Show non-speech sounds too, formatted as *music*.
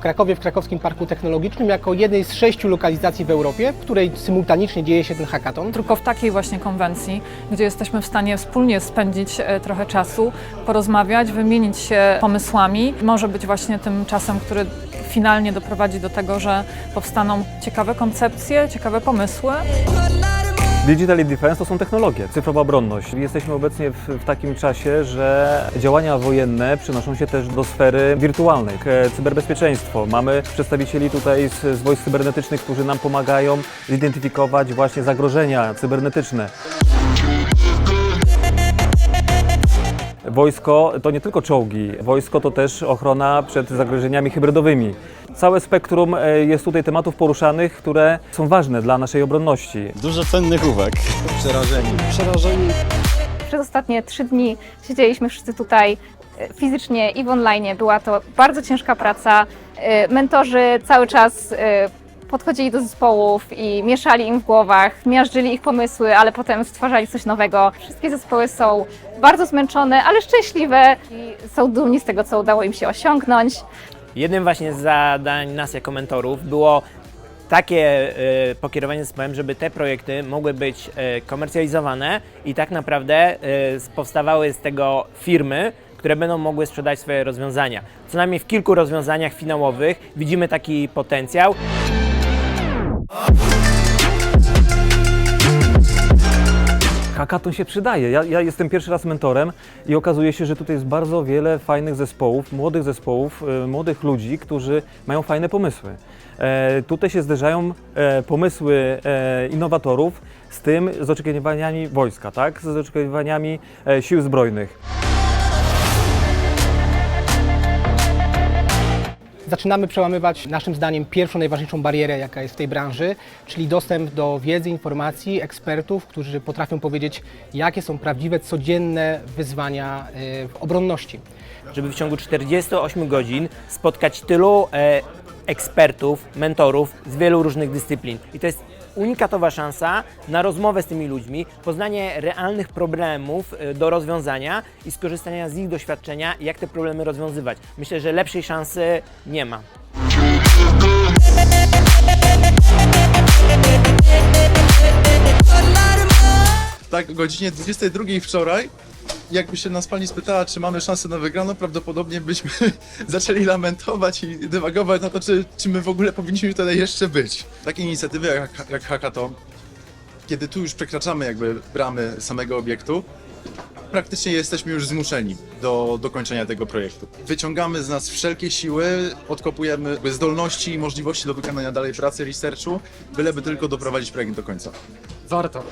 Krakowie, w Krakowskim Parku Technologicznym, jako jednej z sześciu lokalizacji w Europie, w której symultanicznie dzieje się ten hackathon. Tylko w takiej właśnie konwencji, gdzie jesteśmy w stanie wspólnie spędzić e, trochę czasu, porozmawiać, wymienić się pomysłami, może być właśnie tym czasem, który finalnie doprowadzi do tego, że powstaną ciekawe koncepcje, ciekawe pomysły. Digital Defense to są technologie, cyfrowa obronność. Jesteśmy obecnie w, w takim czasie, że działania wojenne przenoszą się też do sfery wirtualnej. Cyberbezpieczeństwo. Mamy przedstawicieli tutaj z, z wojsk cybernetycznych, którzy nam pomagają zidentyfikować właśnie zagrożenia cybernetyczne. Wojsko to nie tylko czołgi, wojsko to też ochrona przed zagrożeniami hybrydowymi. Całe spektrum e, jest tutaj tematów poruszanych, które są ważne dla naszej obronności. Dużo cennych uwag. Przerażeni. Przerażeni. Przez ostatnie trzy dni siedzieliśmy wszyscy tutaj e, fizycznie i w online. Była to bardzo ciężka praca. E, Mentorzy cały czas podchodzili do zespołów i mieszali im w głowach, miażdżyli ich pomysły, ale potem stwarzali coś nowego. Wszystkie zespoły są bardzo zmęczone, ale szczęśliwe i są dumni z tego, co udało im się osiągnąć. Jednym właśnie z zadań nas jako mentorów było takie e, pokierowanie zespołem, żeby te projekty mogły być e, komercjalizowane i tak naprawdę s- powstawały z tego firmy, które będą mogły sprzedać swoje rozwiązania. Co najmniej w kilku rozwiązaniach finałowych widzimy taki potencjał. Hackathon się przydaje. Ja, ja jestem pierwszy raz mentorem i okazuje się, że tutaj jest bardzo wiele fajnych zespołów, młodych zespołów, e, młodych ludzi, którzy mają fajne pomysły. E, tutaj się zderzają e, pomysły e, innowatorów z tym, z oczekiwaniami wojska, tak? z oczekiwaniami e, sił zbrojnych. Zaczynamy przełamywać naszym zdaniem pierwszą najważniejszą barierę, jaka jest w tej branży, czyli dostęp do wiedzy, informacji, ekspertów, którzy potrafią powiedzieć, jakie są prawdziwe, codzienne wyzwania y, w obronności. żeby w ciągu 48 godzin spotkać tylu e, ekspertów, mentorów z wielu różnych dyscyplin. I to jest unikatowa szansa na rozmowę z tymi ludźmi, poznanie realnych problemów e, do rozwiązania i skorzystania z ich doświadczenia, jak te problemy rozwiązywać. Myślę, że lepszej szansy nie ma. Tak, o godzinie 22 wczoraj, jakby się nas pani spytała, czy mamy szansę na wygraną, prawdopodobnie byśmy *laughs* zaczęli lamentować i dywagować na to, czy, czy my w ogóle powinniśmy tutaj jeszcze być. Takie inicjatywy jak, jak Hackathon, kiedy tu już przekraczamy jakby bramy samego obiektu, praktycznie jesteśmy już zmuszeni do dokończenia tego projektu. Wyciągamy z nas wszelkie siły, odkopujemy zdolności i możliwości do wykonania dalej pracy, researchu, byleby tylko doprowadzić projekt do końca. Warto.